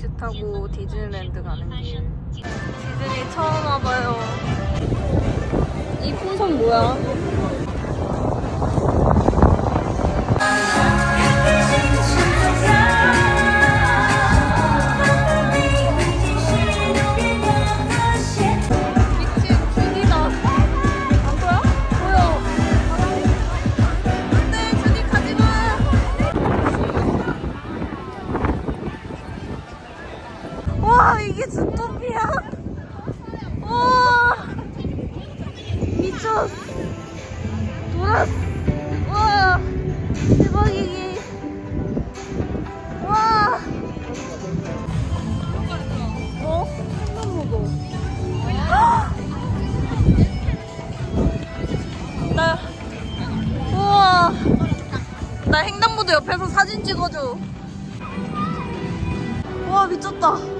택시 타고 디즈니랜드 가는 길. 디즈니 처음 와봐요. 이 풍선 뭐야? 이게 주토피야? 와 미쳤어. 돌았어. 와 대박이기. 와. 어? 햄버거. 나 우와 나 횡단보도 옆에서 사진 찍어줘 와 미쳤다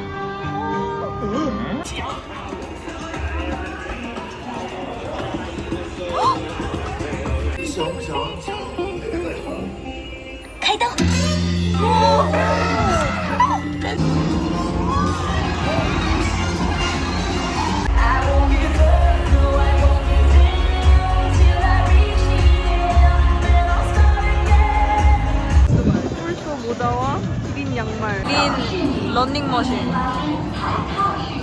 폴초 모자와 그린 양말. 그린 런닝머신.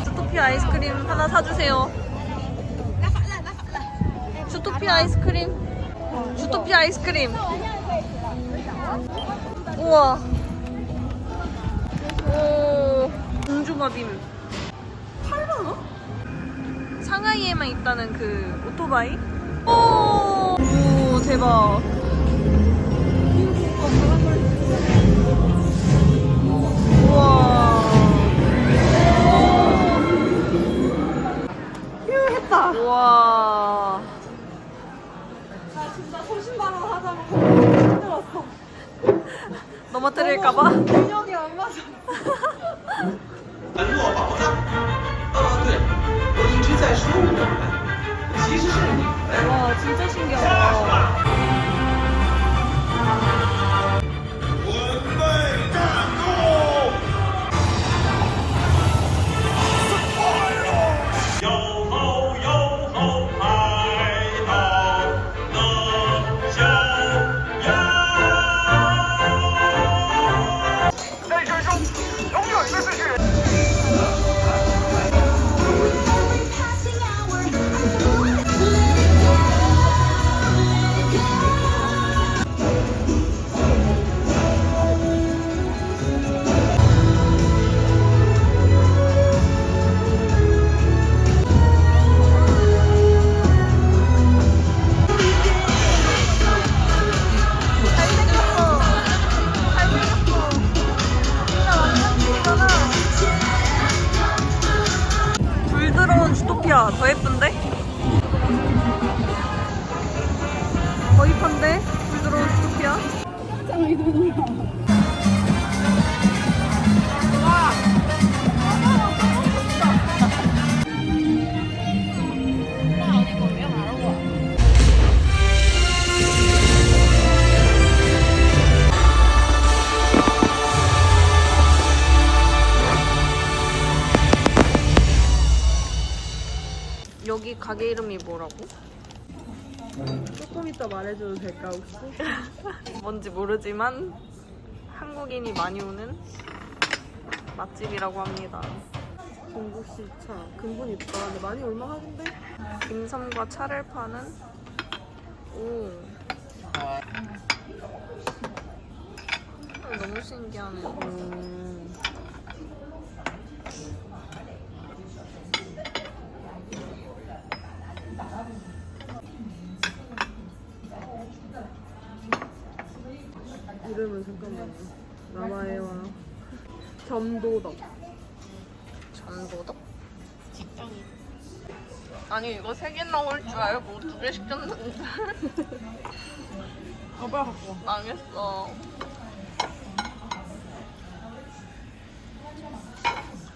주토피 아이스크림 하나 사주세요. 주토피 아이스크림 주토피 아이스크림 우와 오 공주마빔 8만원? 상하이에만 있다는 그 오토바이? 오, 오 대박 진짜 소신발언 하자고 힘들었어. 넘어뜨릴까봐? 균형이 안 맞아. 门落宝藏。啊，对，我一直在说我们，其实是你们。 와, 진짜 신기하다. 여기 가게 이름이 뭐라고? 조금 이따 말해줘도 될까 혹시? 뭔지 모르지만 한국인이 많이 오는 맛집이라고 합니다. 공국시차 근본 있다. 근데 많이 올만하던데? 딤섬과 차를 파는 오 어, 너무 신기하네. 음. 이름은 잠깐만요. 남아해와 점도덕. 전도덕? 아니 이거 세 개 나올 줄 알고 두 개 시켰는데 아, 빨리 갖고 와. 망했어.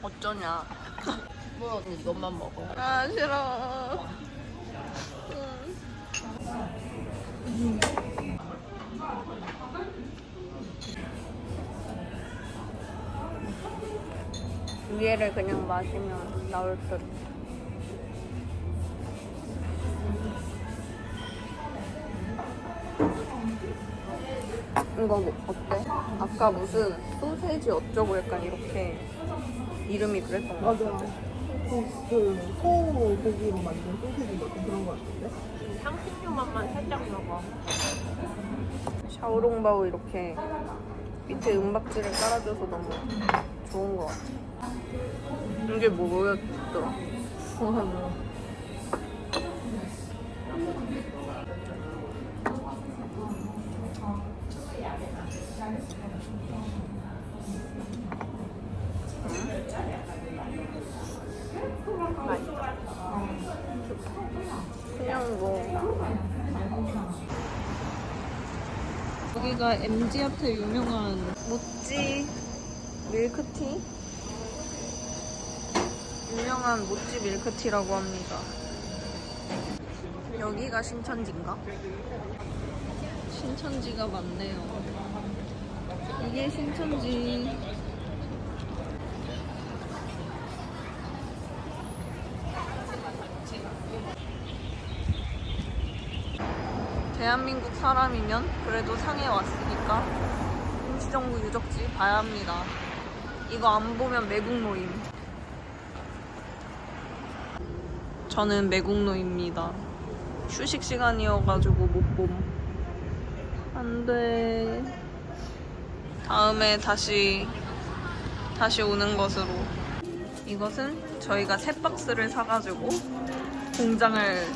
어쩌냐? 뭐 언니 이것만 먹어. 아 싫어. 응. 위에를 그냥 마시면 나올 듯. 이거 뭐 어때? 아까 무슨 소세지 어쩌고 약간 이렇게 이름이 그랬던 거 같아. 맞아. 그, 그, 소 고기로 만든 소세지 같은 그런 거 같은데? 향신료 맛만 살짝 먹어. 샤오롱바오 이렇게 밑에 은박지를 깔아줘서 너무 좋은 것 같아. 이게 뭐였더라? 그냥 뭐 여기가 MG한테 유명한 모찌 밀크티? 유명한 모찌 밀크티라고 합니다. 여기가 신천지인가? 신천지가 많네요. 이게 신천지. 대한민국 사람이면 그래도 상해 왔으니까 임시정부 유적지 봐야 합니다. 이거 안 보면 매국노임. 저는 매국노입니다. 휴식 시간이어가지고 못 봄. 안 돼. 다음에 다시, 다시 오는 것으로. 이것은 저희가 새 박스를 사가지고 공장을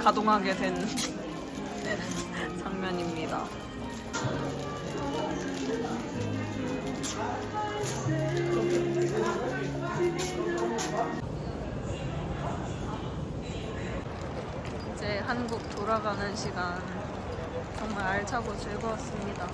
가동하게 된 장면입니다. 한국 돌아가는 시간 정말 알차고 즐거웠습니다.